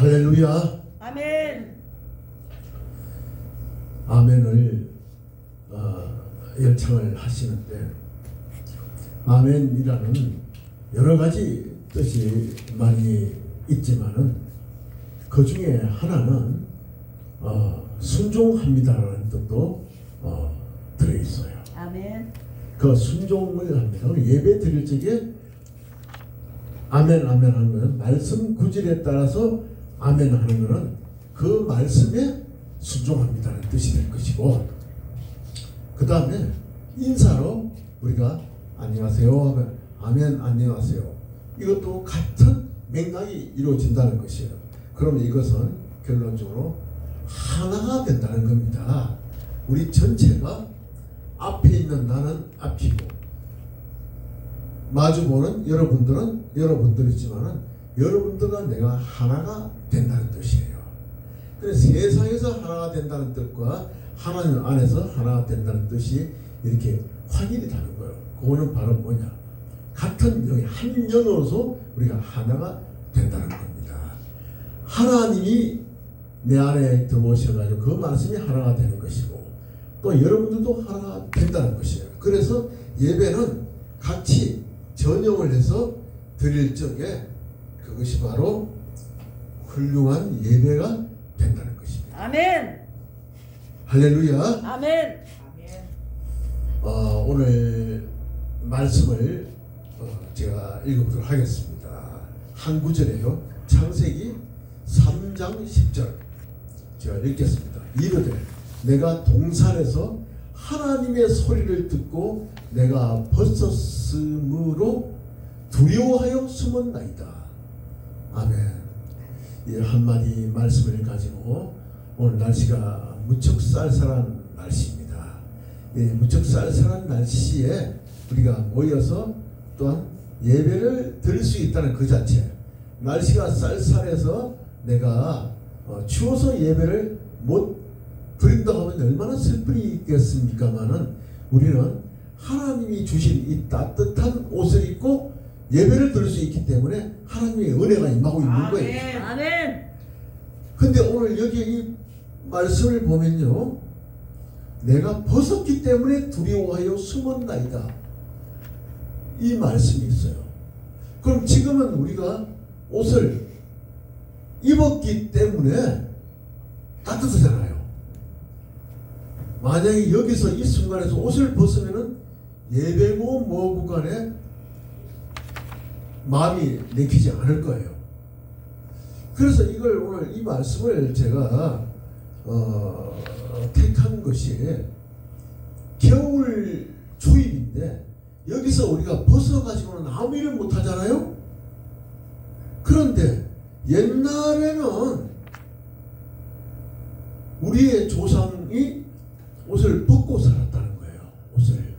할렐루야. 아멘. 아멘을 어, 열창을 하시는데 아멘이라는 여러 가지 뜻이 많이 있지만은 그 중에 하나는 어, 순종합니다라는 뜻도 어, 들어 있어요. 아멘. 그 순종을 합니다. 예배 드릴 적에 아멘 아멘 하는 말씀 구절에 따라서 아멘 하는 것은 그 말씀에 순종합니다는 뜻이 될 것이고 그 다음에 인사로 우리가 안녕하세요 하면 아멘 안녕하세요 이것도 같은 맥락이 이루어진다는 것이에요. 그러면 이것은 결론적으로 하나가 된다는 겁니다. 우리 전체가 앞에 있는 나는 앞이고 마주보는 여러분들은 여러분들이지만은 여러분들과 내가 하나가 된다는 뜻이에요. 그래서 세상에서 하나가 된다는 뜻과 하나님 안에서 하나가 된다는 뜻이 이렇게 확인이 되는 거예요. 그거는 바로 뭐냐? 같은 영이 한 영으로서 우리가 하나가 된다는 겁니다. 하나님이 내 안에 들어오셔가지고 그 말씀이 하나가 되는 것이고 또 여러분들도 하나가 된다는 것이에요. 그래서 예배는 같이 전용을 해서 드릴 적에 그것이 바로 훌륭한 예배가 된다는 것입니다. 아멘. 할렐루야. 아멘. 어, 오늘 말씀을 어, 제가 읽어보도록 하겠습니다. 한 구절에요. 창세기 3장 10절 제가 읽겠습니다. 이르되 내가 동산에서 하나님의 소리를 듣고 내가 벗었으므로 두려워하여 숨었나이다. 아멘. 이 한마디 말씀을 가지고 오늘 날씨가 무척 쌀쌀한 날씨입니다. 이 무척 쌀쌀한 날씨에 우리가 모여서 또한 예배를 드릴 수 있다는 그 자체. 날씨가 쌀쌀해서 내가 어, 추워서 예배를 못 드린다고 하면 얼마나 슬프겠습니까마는 우리는 하나님이 주신 이 따뜻한 옷을 입고 예배를 드릴 수 있기 때문에 하나님의 은혜가 임하고 있는 거예요. 아멘. 근데 오늘 여기 이 말씀을 보면요. 내가 벗었기 때문에 두려워하여 숨었나이다. 이 말씀이 있어요. 그럼 지금은 우리가 옷을 입었기 때문에 따뜻하잖아요. 만약에 여기서 이 순간에서 옷을 벗으면은 예배고 뭐고 간에 마음이 내키지 않을 거예요. 그래서 이걸 오늘 이 말씀을 제가 어, 택한 것이 겨울 초입인데 여기서 우리가 벗어가지고는 아무 일을 못 하잖아요. 그런데 옛날에는 우리의 조상이 옷을 벗고 살았다는 거예요. 옷을.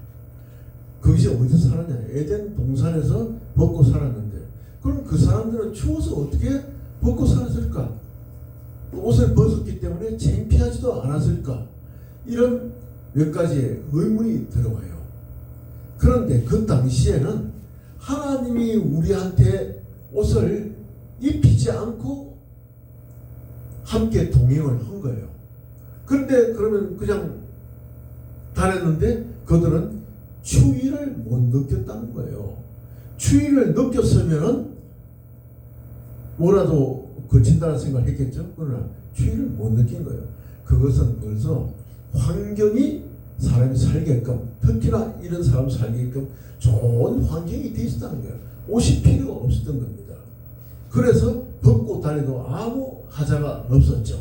그것이 어디서 살았냐? 에덴 동산에서 벗고 살았는데 그럼 그 사람들은 추워서 어떻게 벗고 살았을까? 옷을 벗었기 때문에 창피하지도 않았을까? 이런 몇 가지의 의문이 들어와요. 그런데 그 당시에는 하나님이 우리한테 옷을 입히지 않고 함께 동행을 한 거예요. 그런데 그러면 그냥 다녔는데 그들은 추위를 못 느꼈다는 거예요. 추위를 느꼈으면은 뭐라도 거친다는 생각을 했겠죠. 그러나 추위를 못 느낀 거예요. 그것은 그래서 환경이 사람이 살게끔 특히나 이런 사람 살게끔 좋은 환경이 돼 있었다는 거예요. 옷이 필요가 없었던 겁니다. 그래서 벗고 다니도 아무 하자가 없었죠.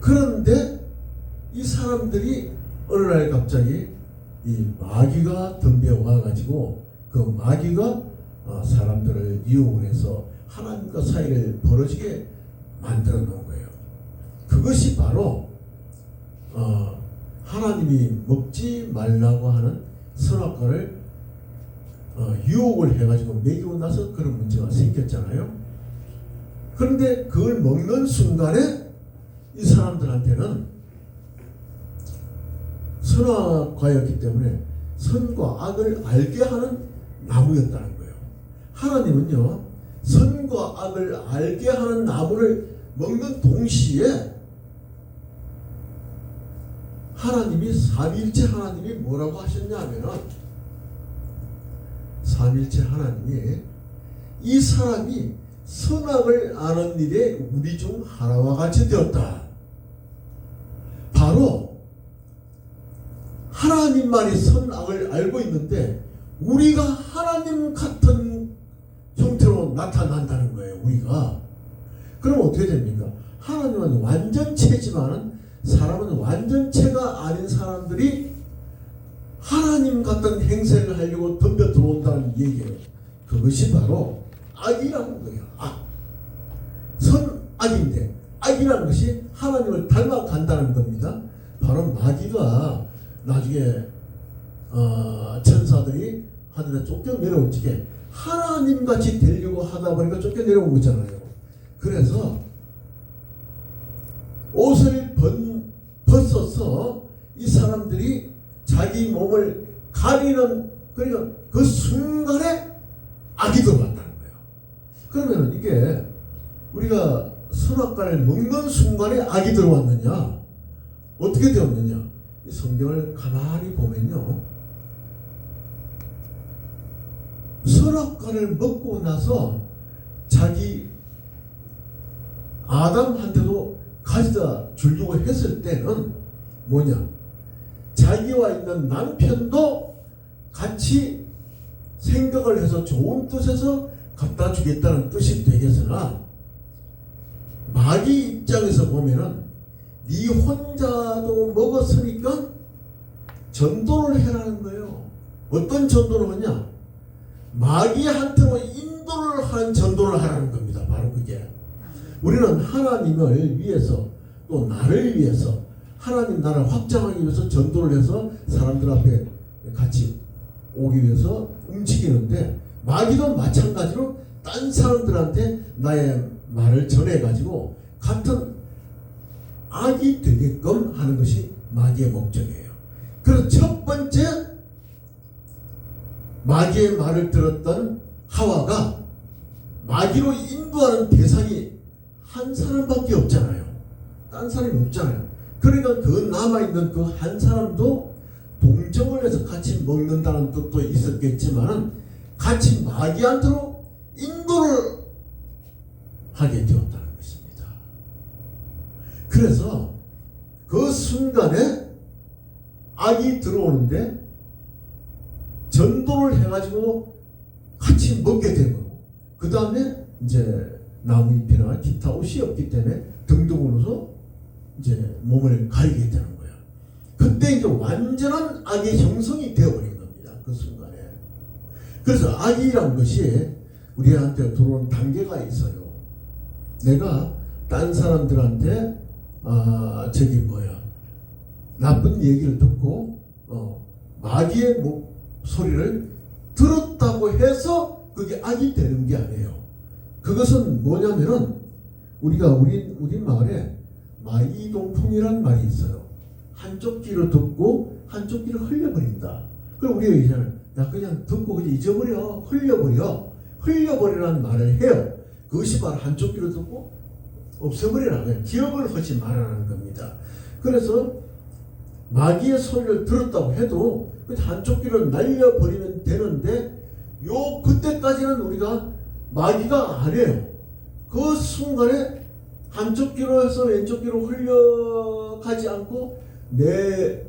그런데 이 사람들이 어느 날 갑자기 이 마귀가 덤벼 와 가지고 그 마귀가 어, 사람들을 유혹을 해서 하나님과 사이를 벌어지게 만들어 놓은 거예요. 그것이 바로 어, 하나님이 먹지 말라고 하는 선악과를 어, 유혹을 해가지고 먹이고 나서 그런 문제가 생겼잖아요. 그런데 그걸 먹는 순간에 이 사람들한테는 선악과였기 때문에 선과 악을 알게 하는 나무였다는 거예요. 하나님은요 선과 악을 알게 하는 나무를 먹는 동시에 하나님이 삼일째 하나님이 뭐라고 하셨냐면은 삼일째 하나님이 이 사람이 선악을 아는 일에 우리 중 하나와 같이 되었다. 바로 하나님만이 선악을 알고 있는데 우리가 하나님 같은 형태로 나타난다는 거예요. 우리가 그럼 어떻게 됩니까? 하나님은 완전체지만은 사람은 완전체가 아닌 사람들이 하나님 같은 행세를 하려고 덤벼 들어온다는 얘기예요. 그것이 바로 악이라는 거예요. 악. 선악인데 악이라는 것이 하나님을 닮아간다는 겁니다. 바로 마귀가 나중에 어, 천사들이 하늘에 쫓겨 내려온 지게 하나님 같이 되려고 하다 보니까 쫓겨 내려 온 거잖아요. 그래서 옷을 번, 벗어서 이 사람들이 자기 몸을 가리는 그러니까 그 순간에 악이 들어간다는 거예요. 그러면 이게 우리가 선악과를 먹는 순간에 악이 들어왔느냐? 어떻게 되었느냐? 이 성경을 가만히 보면요. 선악과를 먹고 나서 자기 아담한테도 가져다 주려고 했을 때는 뭐냐? 자기와 있는 남편도 같이 생각을 해서 좋은 뜻에서 갖다 주겠다는 뜻이 되겠으나 마귀 입장에서 보면은 네 혼자도 먹었으니까 전도를 해라는 거예요. 어떤 전도를 하냐? 마귀한테로 인도를 하는 전도를 하라는 겁니다. 바로 그게. 우리는 하나님을 위해서 또 나를 위해서 하나님 나라를 확장하기 위해서 전도를 해서 사람들 앞에 같이 오기 위해서 움직이는데 마귀도 마찬가지로 딴 사람들한테 나의 말을 전해가지고 같은 악이 되게끔 하는 것이 마귀의 목적이에요. 그래서 첫 번째 마귀의 말을 들었던 하와가 마귀로 인도하는 대상이 한 사람밖에 없잖아요. 딴 사람이 없잖아요. 그러니까 그 남아있는 그 한 사람도 동정을 해서 같이 먹는다는 뜻도 있었겠지만 같이 마귀한테로 인도를 하게 되었다는 것입니다. 그래서 그 순간에 악이 들어오는데 전도를 해가지고 같이 먹게 된 거고 그 다음에 이제 나무 잎이나 기타 옷이 없기 때문에 등등으로서 이제 몸을 가리게 되는 거예요. 그때 이제 완전한 악의 형성이 되어버린 겁니다. 그 순간에. 그래서 악이란 것이 우리한테 들어온 단계가 있어요. 내가 딴 사람들한테 아 저기 뭐야 나쁜 얘기를 듣고 어, 마귀의 목 소리를 들었다고 해서 그게 악이 되는 게 아니에요. 그것은 뭐냐면은 우리가 우리 우리 마을에 마이동풍이란 말이 있어요. 한쪽 귀로 듣고 한쪽 귀로 흘려버린다. 그럼 우리가 이제는 야 그냥 듣고 그냥 잊어버려 흘려버려 흘려버리라는 말을 해요. 그것이 바로 한쪽 귀로 듣고 없애버리라 그냥 기억을 하지 말라는 겁니다. 그래서 마귀의 소리를 들었다고 해도 그 한쪽 귀로 날려버리면 되는데 요 그때까지는 우리가 마귀가 아니에요. 그 순간에 한쪽 귀로 해서 왼쪽 귀로 흘려가지 않고 내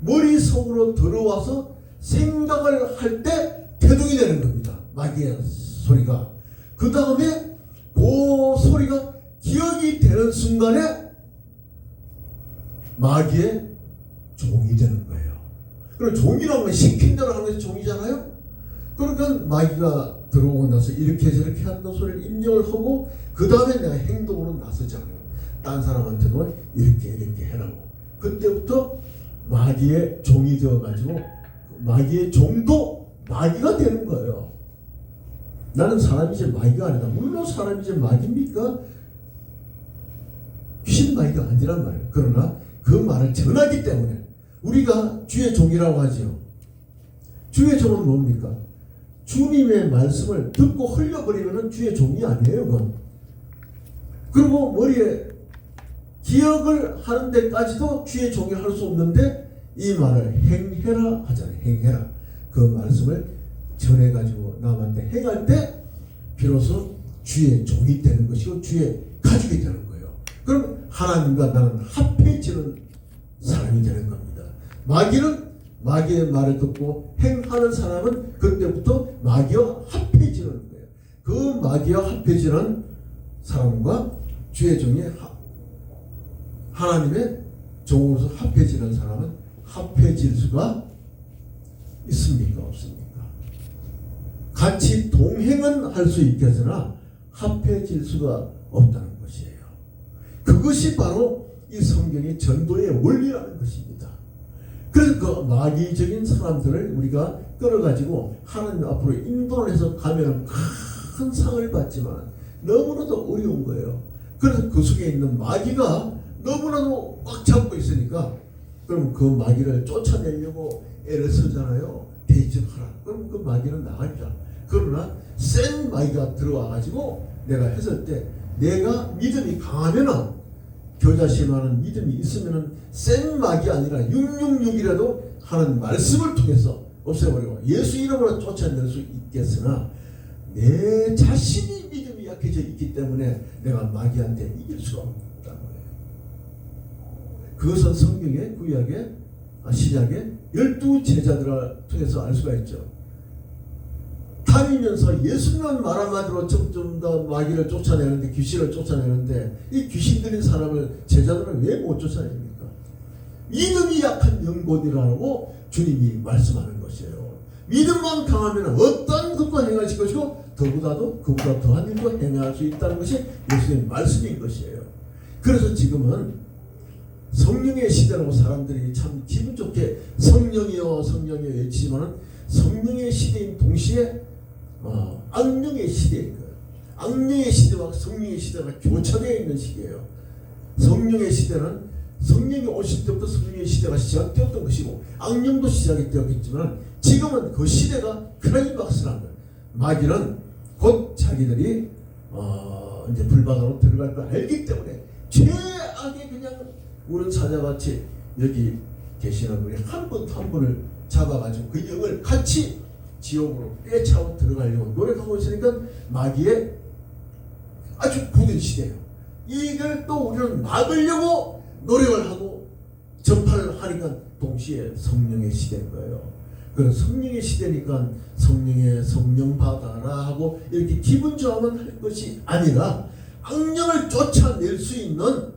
머릿속으로 들어와서 생각을 할 때 태동이 되는 겁니다. 마귀의 소리가. 그 다음에 그 소리가 기억이 되는 순간에 마귀의 종이 되는 그럼 종이라는 건 시킨 대로 하는 것이 종이잖아요? 그러니까 마귀가 들어오고 나서 이렇게 저렇게 한다는 소리를 입력을 하고 그 다음에 내가 행동으로 나서잖아요. 딴 사람한테도 이렇게 이렇게 해라고. 그때부터 마귀의 종이 되어가지고 마귀의 종도 마귀가 되는 거예요. 나는 사람이지 마귀가 아니다. 물론 사람이지 마귀입니까? 귀신 마귀가 아니란 말이에요. 그러나 그 말을 전하기 때문에 우리가 주의 종이라고 하지요. 주의 종은 뭡니까? 주님의 말씀을 듣고 흘려버리면 주의 종이 아니에요. 그건. 그리고 머리에 기억을 하는 데까지도 주의 종이 할 수 없는데 이 말을 행해라 하잖아요. 행해라. 그 말씀을 전해가지고 남한테 행할 때 비로소 주의 종이 되는 것이고 주의 가족이 되는 거예요. 그럼 하나님과 나는 합해지는 사람이 되는 겁니다. 마귀는 마귀의 말을 듣고 행하는 사람은 그때부터 마귀와 합해지는 거예요. 그 마귀와 합해지는 사람과 주의 종이 하- 하나님의 종으로서 합해지는 사람은 합해질 수가 있습니까? 없습니까? 같이 동행은 할 수 있겠으나 합해질 수가 없다는 것이에요. 그것이 바로 이 성경의 전도의 원리라는 것입니다. 그 마귀적인 사람들을 우리가 끌어가지고 하나님 앞으로 인도를 해서 가면 큰 상을 받지만 너무나도 어려운 거예요. 그래서 그 속에 있는 마귀가 너무나도 꽉 잡고 있으니까 그럼 그 마귀를 쫓아내려고 애를 쓰잖아요. 대적하라. 그럼 그 마귀는 나가리라. 그러나 센 마귀가 들어와가지고 내가 했을 때 내가 믿음이 강하면은 교자심하는 믿음이 있으면은 센 막이 아니라 666이라도 하는 말씀을 통해서 없애버리고 예수 이름으로 쫓아낼 수 있겠으나 내 자신이 믿음이 약해져 있기 때문에 내가 마귀한테 이길 수가 없다는 거예요. 그것은 성경의 구약의 아, 시작의 열두 제자들을 통해서 알 수가 있죠. 다니면서 예수님만 말 한마디로 점점 더 마귀를 쫓아내는데 귀신을 쫓아내는데 이 귀신 들린 사람을 제자들은 왜 못 쫓아냅니까? 믿음이 약한 영혼이라고 주님이 말씀하는 것이에요. 믿음만 강하면 어떤 것도 행하실 것이고 더보다도 그보다 더한 일도 행할 수 있다는 것이 예수님의 말씀인 것이에요. 그래서 지금은 성령의 시대라고 사람들이 참 기분 좋게 성령이여 성령이여 외치지만은 성령의 시대인 동시에 어, 악령의 시대인 거예요. 악령의 시대와 성령의 시대가 교차되어 있는 시기예요. 성령의 시대는 성령이 오실 때부터 성령의 시대가 시작되었던 것이고 악령도 시작이 되었겠지만 지금은 그 시대가 크라이막스라는 거예요. 마귀는 곧 자기들이 어, 이제 불바다로 들어갈 걸 알기 때문에 최악의 그냥 우는 사자같이 여기 계시는 분이 한 분 한 분을 잡아가지고 그 영을 같이 지옥으로 꿰차고 들어가려고 노력하고 있으니까 마귀의 아주 굳은 시대예요. 이걸 또 우리는 막으려고 노력을 하고 전파를 하니까 동시에 성령의 시대인 거예요. 그래서 성령의 시대니까 성령의 성령 받아라 하고 이렇게 기분 좋아만 할 것이 아니라 악령을 쫓아낼 수 있는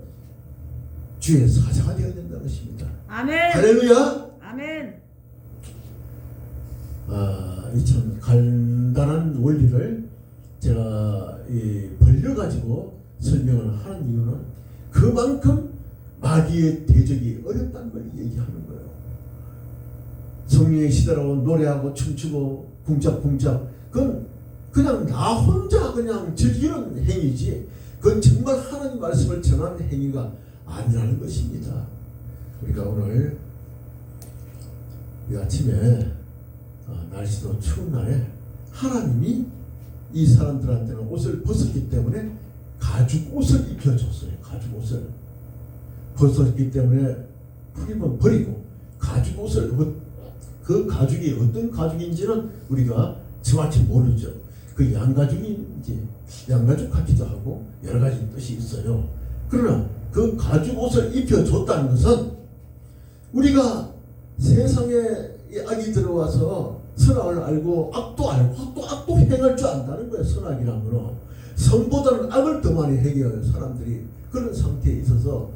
주의 사자가 되어야 된다는 것입니다. 아멘. 할렐루야! 아멘. 아, 이참 간단한 원리를 제가 이 벌려 가지고 설명을 하는 이유는 그만큼 마귀의 대적이 어렵다는 걸 얘기하는 거예요. 성령의 시대라고 노래하고 춤추고 쿵짝쿵짝 그건 그냥 나 혼자 그냥 즐기는 행위지 그건 정말 하나님 말씀을 전하는 행위가 아니라는 것입니다. 우리가 오늘 이 아침에 어, 날씨도 추운 날에 하나님이 이 사람들한테는 옷을 벗었기 때문에 가죽 옷을 입혀줬어요. 가죽 옷을 벗었기 때문에 풀이면 버리고 가죽 옷을 그- 그 가죽이 어떤 가죽인지는 우리가 정확히 모르죠. 그 양가죽인지 양가죽 같기도 하고 여러 가지 뜻이 있어요. 그러나 그 가죽 옷을 입혀줬다는 것은 우리가 세상에 이 악이 들어와서 선악을 알고 악도 알고 악도 악도 행할 줄 안다는 거예요. 선악이란 거는 선보다는 악을 더 많이 행해요. 사람들이 그런 상태에 있어서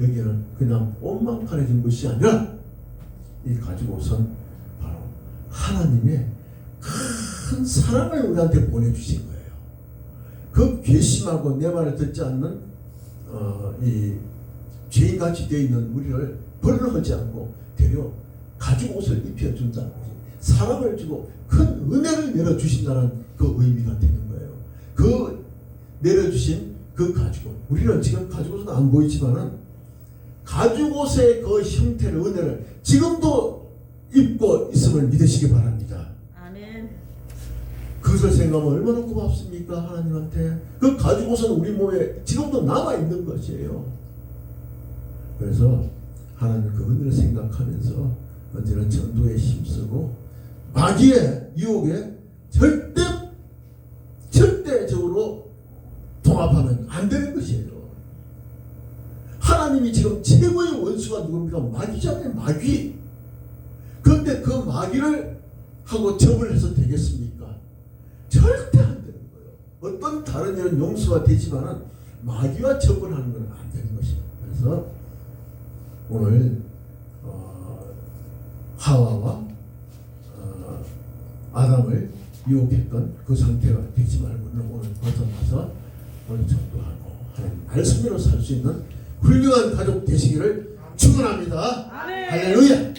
여기는 그냥 옷만판해진 것이 아니라 이 가지고 옷은 바로 하나님의 큰 사랑을 우리한테 보내주신 거예요. 그 괘씸하고 내 말을 듣지 않는 어, 이 죄인같이 되어 있는 우리를 벌을 하지 않고 되려 가죽 옷을 입혀준다는 거지. 사랑을 주고 큰 은혜를 내려주신다는 그 의미가 되는 거예요. 그 내려주신 그 옷. 우리는 지금 옷은 안 보이지만은 옷의 그 형태를 은혜를 지금도 입고 있음을 믿으시기 바랍니다. 아멘. 그것을 생각하면 얼마나 고맙습니까 하나님한테 그 가지고서는 우리 몸에 지금도 남아 있는 것이에요. 그래서 하나님 그 은혜를 생각하면서 언제나 전도에 힘쓰고 마귀의 유혹에 절대 절대적으로 동합하면 안 되는 것이에요. 하나님이 지금 최고의 원수가 누굽니까? 마귀잖아요, 마귀. 그런데 그 마귀를 하고 접을 해서 되겠습니까? 절대 안 되는 거예요. 어떤 다른 일은 용서가 되지만은 마귀와 접을 하는 건 안 되는 것이에요. 그래서 오늘 어, 하와와 어, 아담을 유혹했던 그 상태가 되지 말고는 오늘 벗어나서 오늘 전도하고 하나님 말씀대로 살 수 있는 훌륭한 가족 되시기를 축원합니다. 할렐루야.